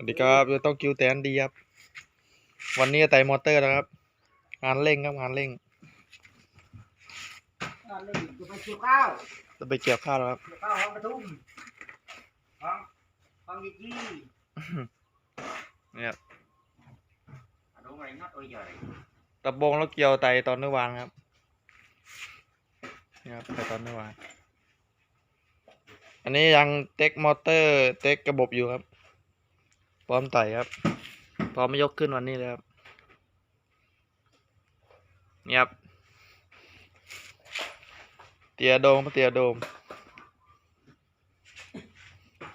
วัสดีครับอยู่ต้องคิวแตนดีครับ วันนี้ไต่มอเตอร์แล้วครับ งานเร่งครับงานเร่งอ่าเลยอยู่ไปเกี่ยวข้าวจะไปเกี่ยวข้าวแล้วครับเกี่ยวข้าวห้องประทุมห้องห้องยี่ยี่เนี่ยครับอะดูอะไรนัดโอ้ยใหญ่ตะบงแล้วเกี่ยวไต่ตอนเมื่อวานครับนี่ครับไต่ตอนเมื่อวาน อันนี้ยังเต็กมอเตอร์เต็กระบบอยู่ครับ พร้อมไต่ครับ พร้อมไม่ยกขึ้นวันนี้เลยครับ นี่ครับ เตียโดมเตียโดม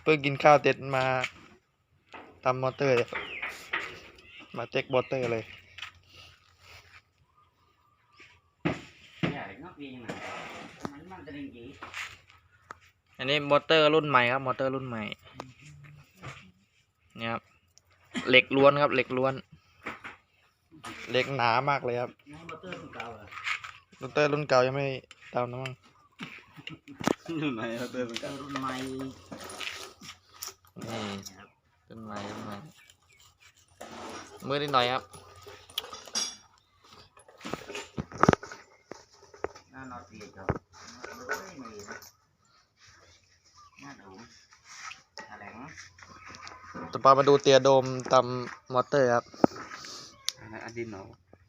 เพิ่งกินข้าวเสร็จมาทำมอเตอร์มาเต็กมอเตอร์เลยอันนี้มอเตอร์รุ่นใหม่ครับ มอเตอร์รุ่นใหม่ เนี่ยครับเหล็กล้วนครับ เหล็กล้วน เหล็กหนามากเลยครับน้ำมอเตอร์ของเก่าอะมอเตอร์รุ่นเก่ายังไม่ตามนะมั้งรุ่นไหนครับเดินเป็นเตอร์รุ่นใหม่นี่นะครับรุ่นใหม่รุ่นใหม่มือนิดหน่อยครับ น่านอนเตียครับไม่มีนะน่าดูแถลง ต่อไปมาดูเตียโดมตามมอเตอร์ครับอะไรอันดินเนาะ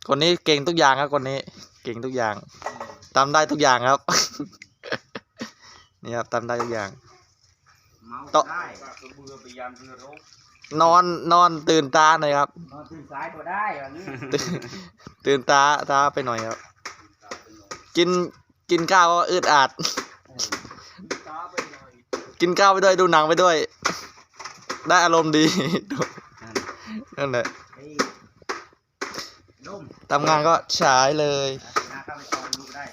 คนนี้เก่งทุกอย่างครับคนนี้ เก่งทุกอย่างตามได้ทุกอย่างครับ นี่ครับตามได้ทุกอย่าง เมาโต๊ะได้คือเบื่อไปยามเรือรบนอนนอนตื่นตาหน่อยครับ นอนตื่นสายก็ได้แบบนี้ตื่นตาตาไปหน่อยครับ กินกินข้าวก็อึดอัดตาไปหน่อยกินข้าวไปด้วยดูหนังไปด้วย ได้อารมณ์ดี นั่นแหละเฮ้ยนุ่มทำงานก็ฉายเลยนาเข้าไปตอนลูกได้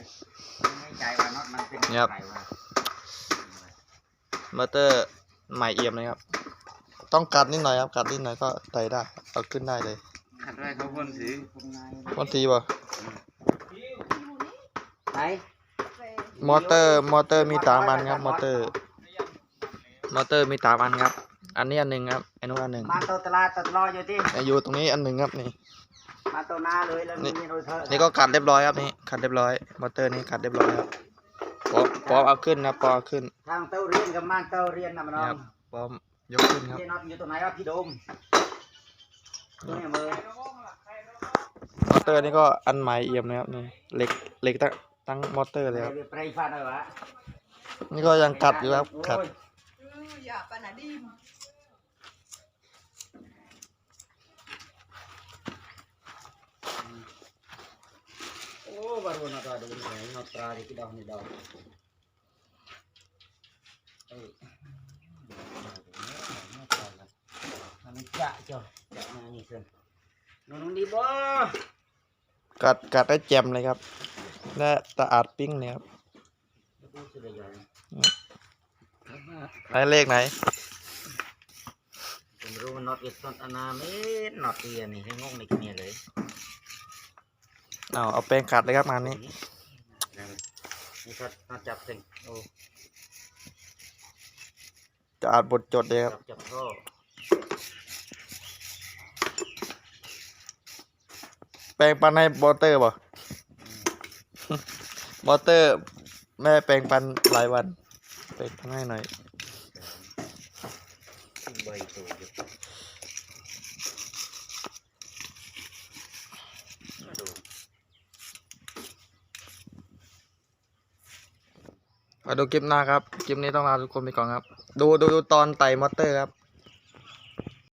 ไม่ใจว่าน็อตมันเป็นครับไงวะมอเตอร์ใหม่เอี่ยมเลยครับ ต้องกัดนิดหน่อยครับ กัดนิดหน่อยก็ไต่ได้ เอาขึ้นได้เลยขัดไรเขาคนสิเป็นไงวันทีป่ะไหนมอเตอร์ มอเตอร์มีสามอันครับ มอเตอร์ มอเตอร์มีสามอันครับ อันนี้อันหนึ่งครับอันนู้นอันหนึ่งมาตัวตลาดตัวตลอดอยู่ที่อยู่ตรงนี้อันหนึ่งครับนี่ มาตัวหน้าเลยแล้วนี่มีโรยเธอนี่ก็ขัดเรียบร้อยครับนี่ขัดเรียบร้อย มอเตอร์นี้ขัดเรียบร้อยครับพร้อมพร้อมเอาขึ้นนะพร้อมเอาขึ้น ทางเต้าเรียนกับมันเต้าเรียนนะมันน้นี่อครังบพร้อมยกขึ้นครับที่น็อตอยู่ตรงไหนครับพี่โดมตัวนี้มือมอเตอร์นี่ก็อันใหม่เอี่ยมนะครับนี่เหล็กเหล็กตั้งตั้งมอเตอร์เลยครับไปฟาดเลยวะนี่ก็ยังขัดอยู่ครับขัด โอ้ย อย่าปานาดิม บารุน atau ada begini น็อตตรา di kidah ni dah เอ้ยนะจ้ะจะมานี่เสินนนดีบ่กัดกัดได้แจ่มเลยครับ และตะอาดปิ้งเนี่ยครับไหนเลขไหน ผมรู้ว่าน็อตเอ็ดน็อตอนาเมตน็อตเตียนี่ให้งงในกินเนี่ยเลย เอาเอาแปรงขัดเลยครับงานนี้นี่ก็น็อตจับสิงโอ้จะอาดบทจดเลยครับจับจับท่อแปรงปันให้มอเตอร์ป่ะมอเตอร์ แม่แปรงปันหลายวันแปรงปันให้หน่อย ใบตัวอยู่ดู มาดูคลิปหน้าครับ คลิปนี้ต้องลาทุกคนไปก่อนครับ ดูดูดูตอนไต่มอเตอร์ครับ